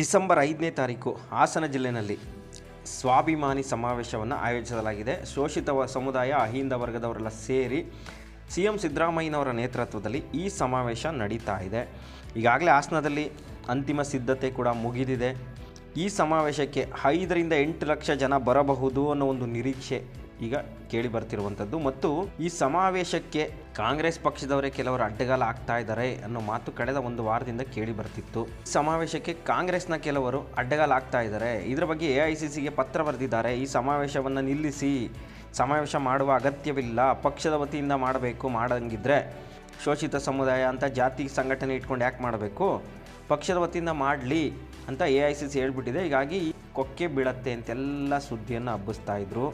December ಐದನೇ ತಾರೀಕು ಹಾಸನ ಜಿಲ್ಲೆಯಲ್ಲಿ ಸ್ವಾಭಿಮಾನಿ ಸಮಾವೇಶವನ್ನು ಆಯೋಜಿಸಲಾಗಿದೆ. ಶೋಷಿತ ಸಮುದಾಯ, ಅಹಿಂದ ವರ್ಗದವರೆಲ್ಲ ಸೇರಿ ಸಿ ಎಂ ಸಿದ್ದರಾಮಯ್ಯನವರ ನೇತೃತ್ವದಲ್ಲಿ ಈ ಸಮಾವೇಶ ನಡೀತಾ ಇದೆ. ಈಗಾಗಲೇ ಹಾಸನದಲ್ಲಿ ಅಂತಿಮ ಸಿದ್ಧತೆ ಕೂಡ ಮುಗಿದಿದೆ. ಈ ಸಮಾವೇಶಕ್ಕೆ ಐದರಿಂದ ಎಂಟು ಲಕ್ಷ ಜನ ಬರಬಹುದು ಅನ್ನೋ ಒಂದು ನಿರೀಕ್ಷೆ ಈಗ ಕೇಳಿ ಬರ್ತಿರುವಂಥದ್ದು. ಮತ್ತು ಈ ಸಮಾವೇಶಕ್ಕೆ ಕಾಂಗ್ರೆಸ್ ಪಕ್ಷದವರೇ ಕೆಲವರು ಅಡ್ಡಗಾಲ ಆಗ್ತಾ ಇದ್ದಾರೆ ಅನ್ನೋ ಮಾತು ಕಳೆದ ಒಂದು ವಾರದಿಂದ ಕೇಳಿ ಬರ್ತಿತ್ತು. ಸಮಾವೇಶಕ್ಕೆ ಕಾಂಗ್ರೆಸ್ನ ಕೆಲವರು ಅಡ್ಡಗಾಲ ಆಗ್ತಾ ಇದ್ದಾರೆ. ಇದರ ಬಗ್ಗೆ ಎ ಐ ಸಿ ಸಿಗೆ ಪತ್ರ ಬರೆದಿದ್ದಾರೆ. ಈ ಸಮಾವೇಶವನ್ನು ನಿಲ್ಲಿಸಿ, ಸಮಾವೇಶ ಮಾಡುವ ಅಗತ್ಯವಿಲ್ಲ, ಪಕ್ಷದ ವತಿಯಿಂದ ಮಾಡಬೇಕು, ಮಾಡಂಗಿದ್ರೆ ಶೋಷಿತ ಸಮುದಾಯ ಅಂತ ಜಾತಿ ಸಂಘಟನೆ ಇಟ್ಕೊಂಡು ಯಾಕೆ ಮಾಡಬೇಕು? ಪಕ್ಷದ ವತಿಯಿಂದ ಮಾಡಲಿ ಅಂತ ಎ ಐ ಸಿ ಸಿ ಹೇಳ್ಬಿಟ್ಟಿದೆ. ಹೀಗಾಗಿ ಕೊಕ್ಕೆ ಬೀಳತ್ತೆ ಅಂತೆಲ್ಲ ಸುದ್ದಿಯನ್ನು ಹಬ್ಬಿಸ್ತಾ ಇದ್ರು.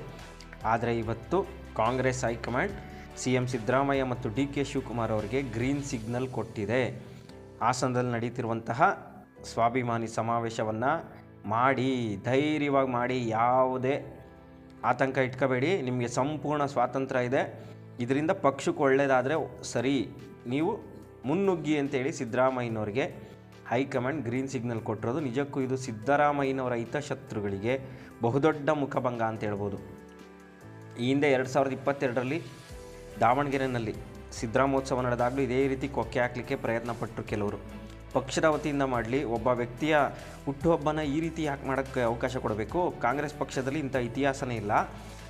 ಆದರೆ ಇವತ್ತು Congress high command C M Siddaramaiah ಮತ್ತು ಡಿ ಕೆ ಶಿವಕುಮಾರ್ ಅವರಿಗೆ ಗ್ರೀನ್ ಸಿಗ್ನಲ್ ಕೊಟ್ಟಿದೆ. ಹಾಸನದಲ್ಲಿ ನಡೀತಿರುವಂತಹ ಸ್ವಾಭಿಮಾನಿ ಸಮಾವೇಶವನ್ನು ಮಾಡಿ, ಧೈರ್ಯವಾಗಿ ಮಾಡಿ, ಯಾವುದೇ ಆತಂಕ ಇಟ್ಕೋಬೇಡಿ. ನಿಮಗೆ ಸಂಪೂರ್ಣ ಸ್ವಾತಂತ್ರ್ಯ ಇದೆ. ಇದರಿಂದ ಪಕ್ಷಕ್ಕೆ ಒಳ್ಳೆಯದಾದರೆ ಸರಿ. ನೀವು ಮುನ್ನುಗ್ಗಿ ಅಂತೇಳಿ ಸಿದ್ದರಾಮಯ್ಯನವ್ರಿಗೆ ಹೈಕಮಾಂಡ್ ಗ್ರೀನ್ ಸಿಗ್ನಲ್ ಕೊಟ್ಟಿರೋದು. ನಿಜಕ್ಕೂ ಇದು ಸಿದ್ದರಾಮಯ್ಯನವರ ಹಿತಶತ್ರುಗಳಿಗೆ ಬಹುದೊಡ್ಡ ಮುಖಭಂಗ ಅಂತ ಹೇಳ್ಬೋದು. ಈ ಹಿಂದೆ ಎರಡು ಸಾವಿರದ ಇಪ್ಪತ್ತೆರಡರಲ್ಲಿ ದಾವಣಗೆರೆಯಲ್ಲಿ ಸಿದ್ದರಾಮೋತ್ಸವ ನಡೆದಾಗಲೂ ಇದೇ ರೀತಿ ಕೊಕ್ಕೆ ಹಾಕಲಿಕ್ಕೆ ಪ್ರಯತ್ನ ಪಟ್ಟರು ಕೆಲವರು. ಪಕ್ಷದ ವತಿಯಿಂದ ಮಾಡಲಿ, ಒಬ್ಬ ವ್ಯಕ್ತಿಯ ಹುಟ್ಟುಹಬ್ಬನ ಈ ರೀತಿ ಯಾಕೆ ಮಾಡೋಕ್ಕೆ ಅವಕಾಶ ಕೊಡಬೇಕು. ಕಾಂಗ್ರೆಸ್ ಪಕ್ಷದಲ್ಲಿ ಇಂಥ ಇತಿಹಾಸನೇ ಇಲ್ಲ.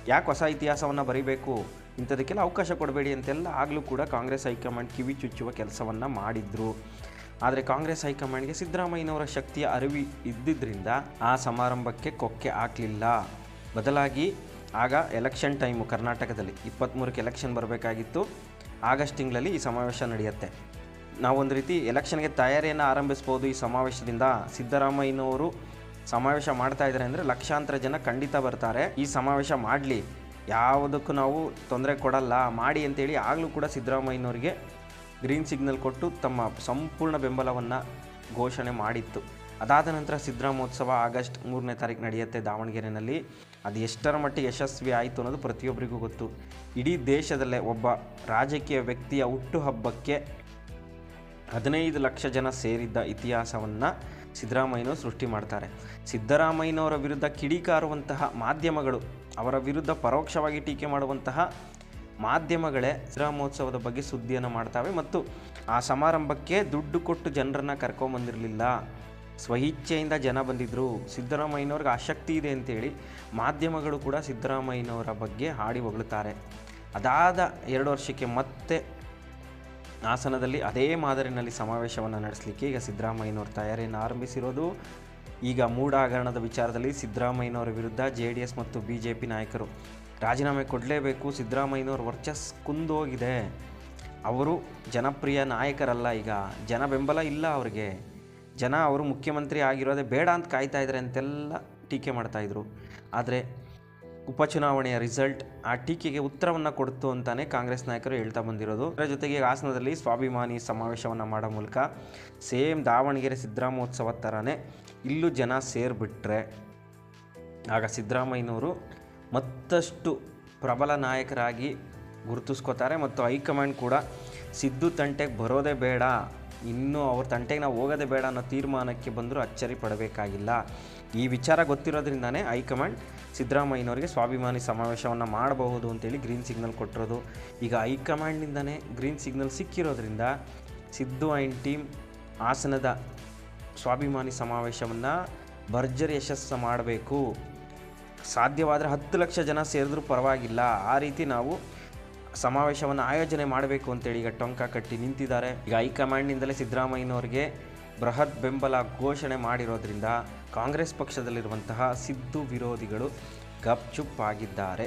ಯಾಕೆ ಹೊಸ ಇತಿಹಾಸವನ್ನು ಬರೀಬೇಕು? ಇಂಥದಕ್ಕೆಲ್ಲ ಅವಕಾಶ ಕೊಡಬೇಡಿ ಅಂತೆಲ್ಲ ಆಗಲೂ ಕೂಡ ಕಾಂಗ್ರೆಸ್ ಹೈಕಮಾಂಡ್ ಕಿವಿ ಚುಚ್ಚುವ ಕೆಲಸವನ್ನು ಮಾಡಿದ್ರು. ಆದರೆ ಕಾಂಗ್ರೆಸ್ ಹೈಕಮಾಂಡ್ಗೆ ಸಿದ್ದರಾಮಯ್ಯನವರ ಶಕ್ತಿಯ ಅರಿವಿ ಇದ್ದಿದ್ದರಿಂದ ಆ ಸಮಾರಂಭಕ್ಕೆ ಕೊಕ್ಕೆ ಹಾಕಲಿಲ್ಲ. ಬದಲಾಗಿ ಆಗ ಎಲೆಕ್ಷನ್ ಟೈಮು ಕರ್ನಾಟಕದಲ್ಲಿ ಇಪ್ಪತ್ತ್ಮೂರಕ್ಕೆ ಎಲೆಕ್ಷನ್ ಬರಬೇಕಾಗಿತ್ತು. ಆಗಸ್ಟ್ ತಿಂಗಳಲ್ಲಿ ಈ ಸಮಾವೇಶ ನಡೆಯುತ್ತೆ. ನಾವೊಂದು ರೀತಿ ಎಲೆಕ್ಷನ್ಗೆ ತಯಾರಿಯನ್ನು ಆರಂಭಿಸ್ಬೋದು ಈ ಸಮಾವೇಶದಿಂದ. ಸಿದ್ದರಾಮಯ್ಯನವರು ಸಮಾವೇಶ ಮಾಡ್ತಾ ಇದ್ದಾರೆ ಅಂದರೆ ಲಕ್ಷಾಂತರ ಜನ ಖಂಡಿತ ಬರ್ತಾರೆ. ಈ ಸಮಾವೇಶ ಮಾಡಲಿ. ಯಾವುದಕ್ಕೂ ನಾವು ತೊಂದರೆ ಕೊಡಲ್ಲ. ಮಾಡಿ ಅಂತೇಳಿ ಆಗಲೂ ಕೂಡ ಸಿದ್ದರಾಮಯ್ಯನವರಿಗೆ ಗ್ರೀನ್ ಸಿಗ್ನಲ್ ಕೊಟ್ಟು ತಮ್ಮ ಸಂಪೂರ್ಣ ಬೆಂಬಲವನ್ನು ಘೋಷಣೆ ಮಾಡಿತ್ತು. ಅದಾದ ನಂತರ ಸಿದ್ದರಾಮೋತ್ಸವ ಆಗಸ್ಟ್ ಮೂರನೇ ತಾರೀಕು ನಡೆಯುತ್ತೆ ದಾವಣಗೆರೆಯಲ್ಲಿ ಅದು ಎಷ್ಟರ ಮಟ್ಟಿಗೆ ಯಶಸ್ವಿ ಆಯಿತು ಅನ್ನೋದು ಪ್ರತಿಯೊಬ್ಬರಿಗೂ ಗೊತ್ತು. ಇಡೀ ದೇಶದಲ್ಲೇ ಒಬ್ಬ ರಾಜಕೀಯ ವ್ಯಕ್ತಿಯ ಹುಟ್ಟುಹಬ್ಬಕ್ಕೆ ಹದಿನೈದು ಲಕ್ಷ ಜನ ಸೇರಿದ್ದ ಇತಿಹಾಸವನ್ನು ಸಿದ್ದರಾಮಯ್ಯನವರು ಸೃಷ್ಟಿ ಮಾಡ್ತಾರೆ. ಸಿದ್ದರಾಮಯ್ಯನವರ ವಿರುದ್ಧ ಕಿಡಿಕಾರುವಂತಹ ಮಾಧ್ಯಮಗಳು, ಅವರ ವಿರುದ್ಧ ಪರೋಕ್ಷವಾಗಿ ಟೀಕೆ ಮಾಡುವಂತಹ ಮಾಧ್ಯಮಗಳೇ ಸಿದ್ದರಾಮೋತ್ಸವದ ಬಗ್ಗೆ ಸುದ್ದಿಯನ್ನು ಮಾಡ್ತವೆ ಮತ್ತು ಆ ಸಮಾರಂಭಕ್ಕೆ ದುಡ್ಡು ಕೊಟ್ಟು ಜನರನ್ನು ಕರ್ಕೊಂಬಂದಿರಲಿಲ್ಲ. ಸ್ವಇಚ್ಛೆಯಿಂದ ಜನ ಬಂದಿದ್ದರು ಸಿದ್ದರಾಮಯ್ಯನವ್ರಿಗೆ ಆಸಕ್ತಿ ಇದೆ ಅಂತೇಳಿ ಮಾಧ್ಯಮಗಳು ಕೂಡ ಸಿದ್ದರಾಮಯ್ಯನವರ ಬಗ್ಗೆ ಹಾಡಿ ಹೊಗಳುತ್ತಾರೆ ಅದಾದ ಎರಡು ವರ್ಷಕ್ಕೆ ಮತ್ತೆ ಹಾಸನದಲ್ಲಿ ಅದೇ ಮಾದರಿನಲ್ಲಿ ಸಮಾವೇಶವನ್ನು ನಡೆಸಲಿಕ್ಕೆ ಈಗ ಸಿದ್ದರಾಮಯ್ಯನವರು ತಯಾರಿಯನ್ನು ಆರಂಭಿಸಿರೋದು. ಈಗ ಮೂಡಾಗರಣದ ವಿಚಾರದಲ್ಲಿ ಸಿದ್ದರಾಮಯ್ಯನವರ ವಿರುದ್ಧ ಜೆ ಡಿ ಎಸ್ ಮತ್ತು ಬಿ ಜೆ ಪಿ ನಾಯಕರು ರಾಜೀನಾಮೆ ಕೊಡಲೇಬೇಕು, ಸಿದ್ದರಾಮಯ್ಯನವರು ವರ್ಚಸ್ ಕುಂದೋಗಿದೆ. ಅವರು ಜನಪ್ರಿಯ ನಾಯಕರಲ್ಲ ಈಗ, ಜನ ಬೆಂಬಲ ಇಲ್ಲ ಅವರಿಗೆ. ಜನ ಅವರು ಮುಖ್ಯಮಂತ್ರಿ ಆಗಿರೋದೇ ಬೇಡ ಅಂತ ಕಾಯ್ತಾ ಇದ್ದಾರೆ ಅಂತೆಲ್ಲ ಟೀಕೆ ಮಾಡ್ತಾಯಿದ್ರು ಆದರೆ ಉಪಚುನಾವಣೆಯ ರಿಸಲ್ಟ್ ಆ ಟೀಕೆಗೆ ಉತ್ತರವನ್ನು ಕೊಡ್ತು ಅಂತಾನೆ ಕಾಂಗ್ರೆಸ್ ನಾಯಕರು ಹೇಳ್ತಾ ಬಂದಿರೋದು. ಅದರ ಜೊತೆಗೆ ಹಾಸನದಲ್ಲಿ ಸ್ವಾಭಿಮಾನಿ ಸಮಾವೇಶವನ್ನು ಮಾಡೋ ಮೂಲಕ ಸೇಮ್ ದಾವಣಗೆರೆ ಸಿದ್ದರಾಮೋತ್ಸವ ಥರನೇ ಇಲ್ಲೂ ಜನ ಸೇರಿಬಿಟ್ರೆ ಆಗ ಸಿದ್ದರಾಮಯ್ಯನವರು ಮತ್ತಷ್ಟು ಪ್ರಬಲ ನಾಯಕರಾಗಿ ಗುರುತಿಸ್ಕೋತಾರೆ ಮತ್ತು ಹೈಕಮಾಂಡ್ ಕೂಡ ಸಿದ್ದು ತಂಟೆಗೆ ಬರೋದೇ ಬೇಡ ಇನ್ನೂ ಅವ್ರ ತಂಟೆಗೆ ನಾವು ಹೋಗೋದೇ ಬೇಡ ಅನ್ನೋ ತೀರ್ಮಾನಕ್ಕೆ ಬಂದರೂ ಅಚ್ಚರಿ ಪಡಬೇಕಾಗಿಲ್ಲ. ಈ ವಿಚಾರ ಗೊತ್ತಿರೋದ್ರಿಂದನೇ ಹೈಕಮಾಂಡ್ ಸಿದ್ದರಾಮಯ್ಯನವರಿಗೆ ಸ್ವಾಭಿಮಾನಿ ಸಮಾವೇಶವನ್ನು ಮಾಡಬಹುದು ಅಂತೇಳಿ ಗ್ರೀನ್ ಸಿಗ್ನಲ್ ಕೊಟ್ಟಿರೋದು. ಈಗ ಹೈಕಮಾಂಡ್ನಿಂದನೇ ಗ್ರೀನ್ ಸಿಗ್ನಲ್ ಸಿಕ್ಕಿರೋದ್ರಿಂದ ಸಿದ್ದು ಆ್ಯಂಡ್ ಟೀಮ್ ಹಾಸನದ ಸ್ವಾಭಿಮಾನಿ ಸಮಾವೇಶವನ್ನು ಭರ್ಜರಿ ಯಶಸ್ಸು ಮಾಡಬೇಕು. ಸಾಧ್ಯವಾದರೆ ಹತ್ತು ಲಕ್ಷ ಜನ ಸೇರಿದ್ರೂ ಪರವಾಗಿಲ್ಲ. ಆ ರೀತಿ ನಾವು ಸಮಾವೇಶವನ್ನು ಆಯೋಜನೆ ಮಾಡಬೇಕು ಅಂತೇಳಿ ಈಗ ಟೊಂಕ ಕಟ್ಟಿ ನಿಂತಿದ್ದಾರೆ. ಈಗ ಹೈಕಮಾಂಡ್ನಿಂದಲೇ ಸಿದ್ದರಾಮಯ್ಯನವರಿಗೆ ಬೃಹತ್ ಬೆಂಬಲ ಘೋಷಣೆ ಮಾಡಿರೋದ್ರಿಂದ ಕಾಂಗ್ರೆಸ್ ಪಕ್ಷದಲ್ಲಿರುವಂತಹ ಸಿದ್ದು ವಿರೋಧಿಗಳು ಗಪ್ಚುಪ್ ಆಗಿದ್ದಾರೆ.